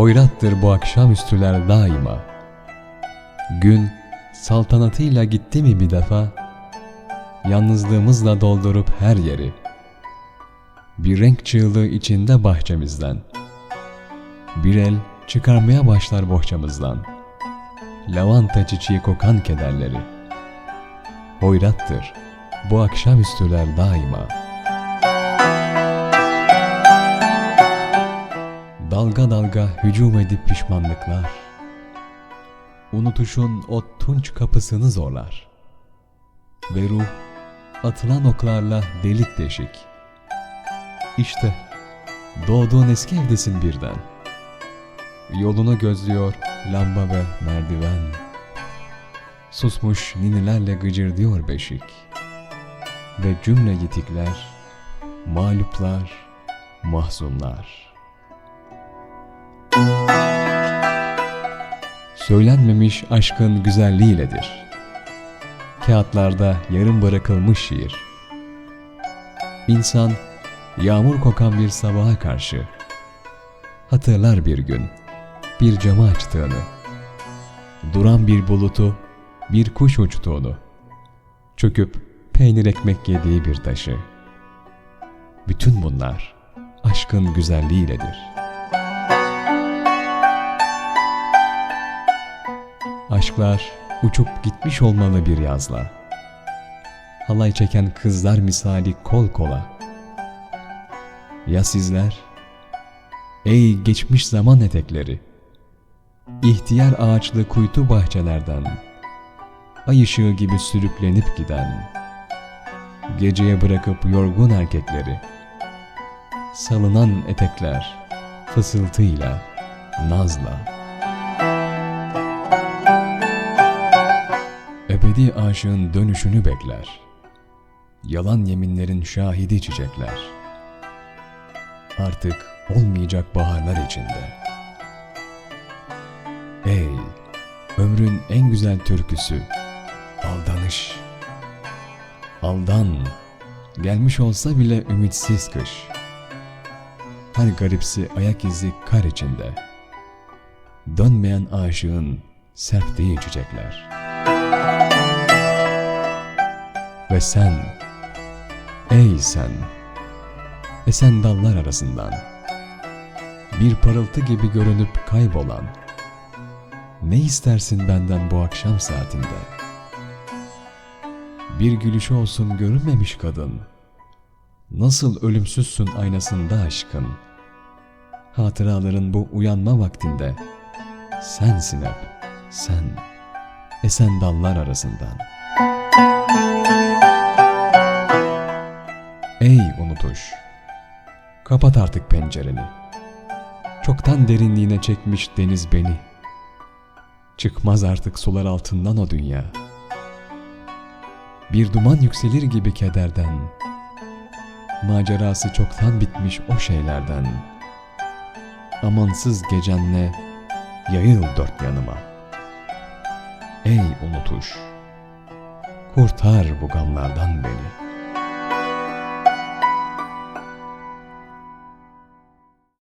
Hoyrattır bu akşamüstüler daima. Gün saltanatıyla gitti mi bir defa, yalnızlığımızla doldurup her yeri. Bir renk çığlığı içinde bahçemizden. Bir el çıkarmaya başlar bohçamızdan. Lavanta çiçeği kokan kederleri. Hoyrattır bu akşamüstüler daima. Dalga dalga hücum edip pişmanlıklar. Unutuşun o tunç kapısını zorlar. Ve ruh atılan oklarla delik deşik. İşte doğduğun eski evdesin birden. Yolunu gözlüyor lamba ve merdiven. Susmuş ninilerle gıcırdıyor beşik. Ve cümle yitikler, mağluplar, mahzunlar. Söylenmemiş aşkın güzelliğiyledir. Kağıtlarda yarım bırakılmış şiir. İnsan yağmur kokan bir sabaha karşı hatırlar bir gün bir camı açtığını, duran bir bulutu, bir kuş uçtuğunu, çöküp peynir ekmek yediği bir taşı. Bütün bunlar aşkın güzelliğiyledir. Aşklar uçup gitmiş olmalı bir yazla. Halay çeken kızlar misali kol kola. Ya sizler? Ey geçmiş zaman etekleri! İhtiyar ağaçlı kuytu bahçelerden, ay ışığı gibi sürüklenip giden, geceye bırakıp yorgun erkekleri, salınan etekler, fısıltıyla, nazla, ebedi aşığın dönüşünü bekler, yalan yeminlerin şahidi çiçekler, artık olmayacak baharlar içinde. Ey ömrün en güzel türküsü aldanış. Aldan gelmiş olsa bile ümitsiz kış. Her garipsi ayak izi kar içinde. Dönmeyen aşığın serptiği çiçekler. Ve sen, ey sen, esen dallar arasından, bir parıltı gibi görünüp kaybolan, ne istersin benden bu akşam saatinde? Bir gülüşü olsun görünmemiş kadın. Nasıl ölümsüzsün aynasında aşkın. Hatıraların bu uyanma vaktinde. Sensin hep, sen. Esen dallar arasından. Kapat artık pencereni. Çoktan derinliğine çekmiş deniz beni. Çıkmaz artık sular altından o dünya. Bir duman yükselir gibi kederden. Macerası çoktan bitmiş o şeylerden. Amansız gecenle yayıl dört yanıma. Ey unutuş! Kurtar bu gamlardan beni.